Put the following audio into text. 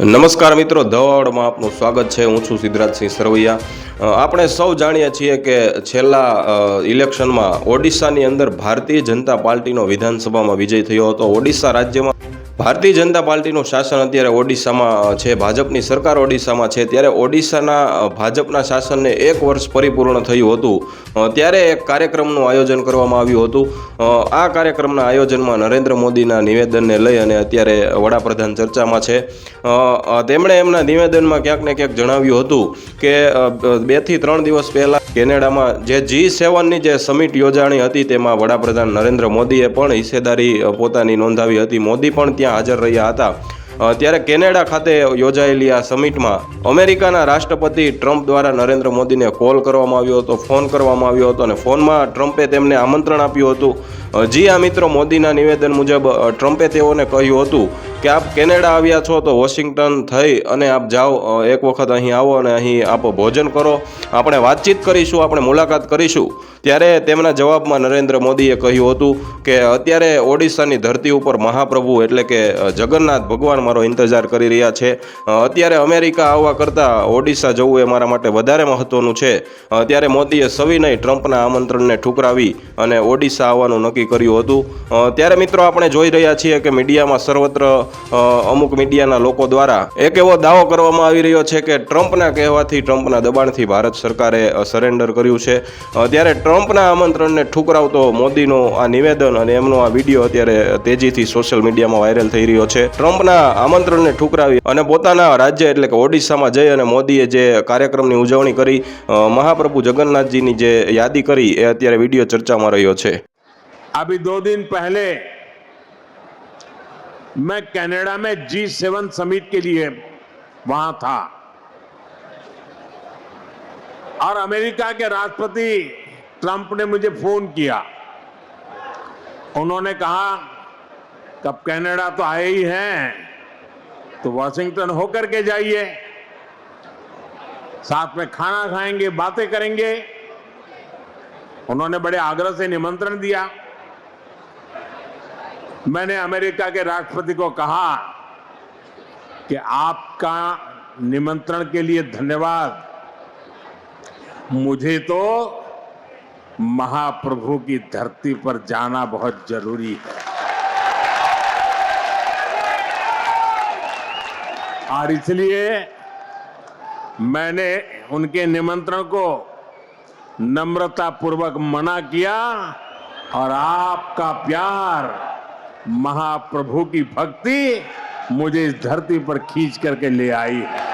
નમસ્કાર મિત્રો ધવાવડમાં આપનું સ્વાગત છે. હું છું સિદ્ધરાજસિંહ સરવૈયા. આપણે સૌ જાણીએ છીએ કે છેલ્લા ઇલેક્શનમાં ઓડિશાની અંદર ભારતીય જનતા પાર્ટીનો વિધાનસભામાં વિજય થયો હતો. ઓડિશા રાજ્યમાં ભારતીય જનતા પાર્ટીનું શાસન અત્યારે ઓડિશામાં છે. ભાજપની સરકાર ઓડિશામાં છે. ત્યારે ઓડિશાના ભાજપના શાસનને એક વર્ષ પરિપૂર્ણ થયું હતું. ત્યારે એક કાર્યક્રમનું આયોજન કરવામાં આવ્યું હતું. આ કાર્યક્રમના આયોજનમાં નરેન્દ્ર મોદીના નિવેદનને લઈ અને અત્યારે વડાપ્રધાન ચર્ચામાં છે. તેમણે એમના નિવેદનમાં ક્યાંક ને ક્યાંક જણાવ્યું હતું કે બેથી ત્રણ દિવસ પહેલા કેનેડામાં જે જી સેવનની જે સમિટ યોજાણી હતી, તેમાં વડાપ્રધાન નરેન્દ્ર મોદીએ પણ હિસ્સેદારી પોતાની નોંધાવી હતી. મોદી પણ ત્યાં હાજર રહ્યા હતા. ત્યારે કેનેડા ખાતે યોજાયેલી આ સમિટમાં અમેરિકાના રાષ્ટ્રપતિ ટ્રમ્પ દ્વારા નરેન્દ્ર મોદીને કોલ કરવામાં આવ્યો હતો, ફોન કરવામાં આવ્યો હતો અને ફોનમાં ટ્રમ્પે તેમને આમંત્રણ આપ્યું હતું. જી આ મિત્રો, મોદીના નિવેદન મુજબ ટ્રમ્પે તેઓને કહ્યું હતું કે આપ કેનેડા આવ્યા છો તો વોશિંગ્ટન થઈ અને આપ જાઓ એક વખત અહીં આવો અને અહીં આપ ભોજન કરો. આપણે વાતચીત કરીશું, આપણે મુલાકાત કરીશું. ત્યારે તેમના જવાબમાં નરેન્દ્ર મોદીએ કહ્યું હતું કે અત્યારે ઓડિશાની ધરતી ઉપર મહાપ્રભુ એટલે કે જગન્નાથ ભગવાન મારો ઇંતજાર કરી રહ્યા છે. અત્યારે અમેરિકા આવવા કરતાં ઓડિશા જવું એ મારા માટે વધારે મહત્વનું છે. ત્યારે મોદીએ સવિનય ટ્રમ્પના આમંત્રણને ઠુકરાવી અને ઓડિશા આવવાનું નક્કી કર્યું હતું. ત્યારે મિત્રો આપણે જોઈ રહ્યા છીએ કે મીડિયામાં સર્વત્ર અમુક મીડિયાના લોકો દ્વારા એક એવો દાવો કરવામાં આવી રહ્યો છે કે ટ્રમ્પના કહેવાથી ટ્રમ્પના દબાણથી ભારત સરકારે સરેન્ડર કર્યું છે. ત્યારે ટ્રમ્પના આમંત્રણને ઠુકરાવતો મોદીનું આ નિવેદન અને એમનો આ વીડિયો અત્યારે તેજીથી સોશિયલ મીડિયામાં વાયરલ થઈ રહ્યો છે. ટ્રમ્પના આમંત્રણને ઠુકરાવી અને પોતાના રાજ્ય એટલે કે ઓડિશામાં જઈ અને મોદીએ જે કાર્યક્રમની ઉજવણી કરી મહાપ્રભુ જગન્નાથજીની જે યાદી કરી, એ અત્યારે વીડિયો ચર્ચામાં રહ્યો છે. अभी दो दिन पहले मैं कनाडा में जी सेवन समिट के लिए वहाँ था। और अमेरिका के राष्ट्रपति ट्रंप ने मुझे फ़ोन किया। उन्होंने कहा, कब कनाडा तो आए ही हैं तो वॉशिंगटन होकर के जाइए। साथ में खाना खाएँगे, बातें करेंगे। उन्होंने बड़े आग्रह से निमंत्रण दिया। मैंने अमेरिका के राष्ट्रपति को कहा कि आपका निमंत्रण के लिए धन्यवाद। मुझे तो महाप्रभु की धरती पर जाना बहुत ज़रूरी है। और इसलिए मैंने उनके निमंत्रण को नम्रता पूर्वक मना किया और आपका प्यार महाप्रभु की भक्ति मुझे इस धरती पर खींच करके ले आई है